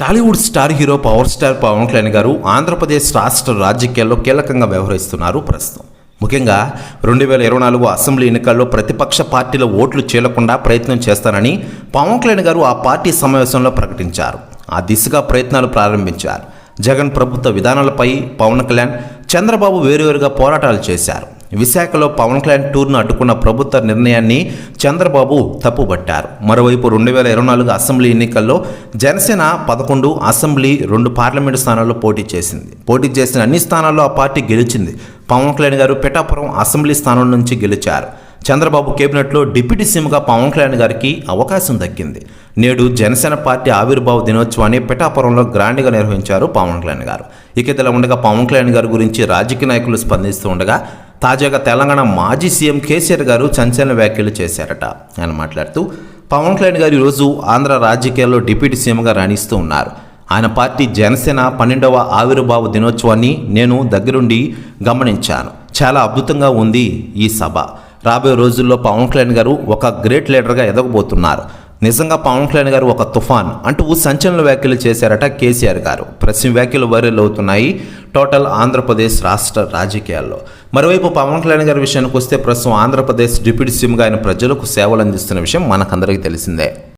Tollywood star hero power star Pawan Kalyan garu Andhra Pradesh రాష్ట్ర రాజకీయాల్లో కీలకంగా వ్యవహరిస్తున్నారు ప్రస్తుతం. ముఖ్యంగా రెండు వేల ఇరవై నాలుగు అసెంబ్లీ ఎన్నికల్లో ప్రతిపక్ష పార్టీల ఓట్లు చేరకుండా ప్రయత్నం చేస్తానని పవన్ కళ్యాణ్ గారు ఆ పార్టీ సమావేశంలో ప్రకటించారు. ఆ దిశగా ప్రయత్నాలు ప్రారంభించారు. జగన్ ప్రభుత్వ విధానాలపై పవన్ కళ్యాణ్ చంద్రబాబు వేరువేరుగా పోరాటాలు చేశారు. విశాఖలో పవన్ కళ్యాణ్ టూర్ను అడ్డుకున్న ప్రభుత్వ నిర్ణయాన్ని చంద్రబాబు తప్పుబట్టారు. మరోవైపు రెండు వేల ఇరవై నాలుగు అసెంబ్లీ ఎన్నికల్లో జనసేన పదకొండు అసెంబ్లీ రెండు పార్లమెంటు స్థానాల్లో పోటీ చేసింది. పోటీ చేసిన అన్ని స్థానాల్లో ఆ పార్టీ గెలిచింది. పవన్ కళ్యాణ్ గారు పిఠాపురం అసెంబ్లీ స్థానం నుంచి గెలిచారు. చంద్రబాబు కేబినెట్లో డిప్యూటీ సీఎంగా పవన్ కళ్యాణ్ గారికి అవకాశం దక్కింది. నేడు జనసేన పార్టీ ఆవిర్భావ దినోత్సవాన్ని పిఠాపురంలో గ్రాండ్గా నిర్వహించారు పవన్ కళ్యాణ్ గారు. ఇక ఇదిలా ఉండగా పవన్ కళ్యాణ్ గారి గురించి రాజకీయ నాయకులు స్పందిస్తూ ఉండగా తాజాగా తెలంగాణ మాజీ సీఎం కేసీఆర్ గారు సంచలన వ్యాఖ్యలు చేశారట. ఆయన మాట్లాడుతూ పవన్ కళ్యాణ్ గారు ఈరోజు ఆంధ్ర రాజకీయాల్లో డిప్యూటీ సీఎంగా రాణిస్తూ ఉన్నారు. ఆయన పార్టీ జనసేన పన్నెండవ ఆవిర్భావ దినోత్సవాన్ని నేను దగ్గరుండి గమనించాను. చాలా అద్భుతంగా ఉంది ఈ సభ. రాబోయే రోజుల్లో పవన్ కళ్యాణ్ గారు ఒక గ్రేట్ లీడర్గా ఎదగబోతున్నారు. నిజంగా పవన్ కళ్యాణ్ గారు ఒక తుఫాన్ అంటూ సంచలన వ్యాఖ్యలు చేశారట కేసీఆర్ గారు. ప్రశ్న వ్యాఖ్యలు వైరల్ అవుతున్నాయి. టోటల్ ఆంధ్రప్రదేశ్ రాష్ట్ర రాజకీయాల్లో. మరోవైపు పవన్ కళ్యాణ్ గారి విషయానికి వస్తే ప్రస్తుతం ఆంధ్రప్రదేశ్ డిప్యూటీ సీఎంగా ఆయన ప్రజలకు సేవలు అందిస్తున్న విషయం మనకందరికీ తెలిసిందే.